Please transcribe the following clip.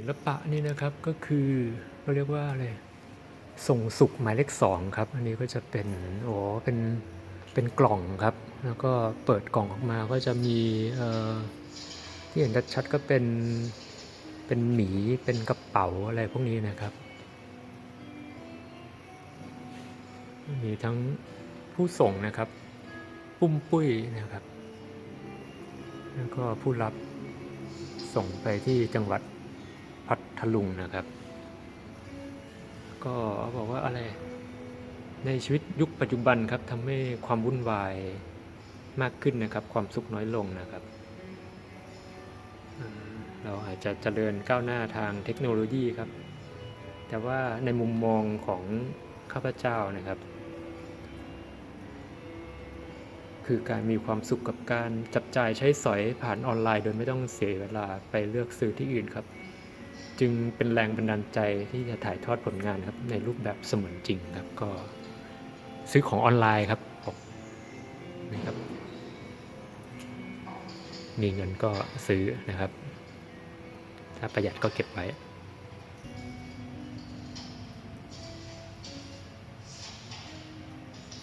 ศิลปะนี่นะครับก็คือเขาเรียกว่าอะไรส่งสุขหมายเลขสองครับ อันนี้ก็จะเป็นโอ้เป็นเป็นกล่องครับ แล้วก็เปิดกล่องออกมาก็จะมีเอ่อที่เห็นชัดๆก็เป็นเป็นหมีเป็นกระเป๋าอะไรพวกนี้นะครับ มีทั้งผู้ส่งนะครับ ปุ้มปุ้ยนะครับ แล้วก็ผู้รับส่งไปที่จังหวัด พัทลุงนะครับ ก็บอกว่าอะไร ในชีวิตยุคปัจจุบันครับทำให้ความวุ่นวายมากขึ้นนะครับ ความสุขน้อยลงนะครับ เราอาจจะเจริญก้าวหน้าทางเทคโนโลยีครับ แต่ว่าในมุมมองของข้าพเจ้านะครับ คือการมีความสุขกับการจับจ่ายใช้สอยผ่านออนไลน์ โดยไม่ต้องเสียเวลาไปเลือกซื้อที่อื่นครับ จึงเป็นแรงบันดาลใจที่จะถ่ายทอดผลงานครับในรูปแบบเสมือนจริงครับก็ซื้อของออนไลน์ครับนะครับ มีเงินก็ซื้อนะครับ ถ้าประหยัดก็เก็บไว้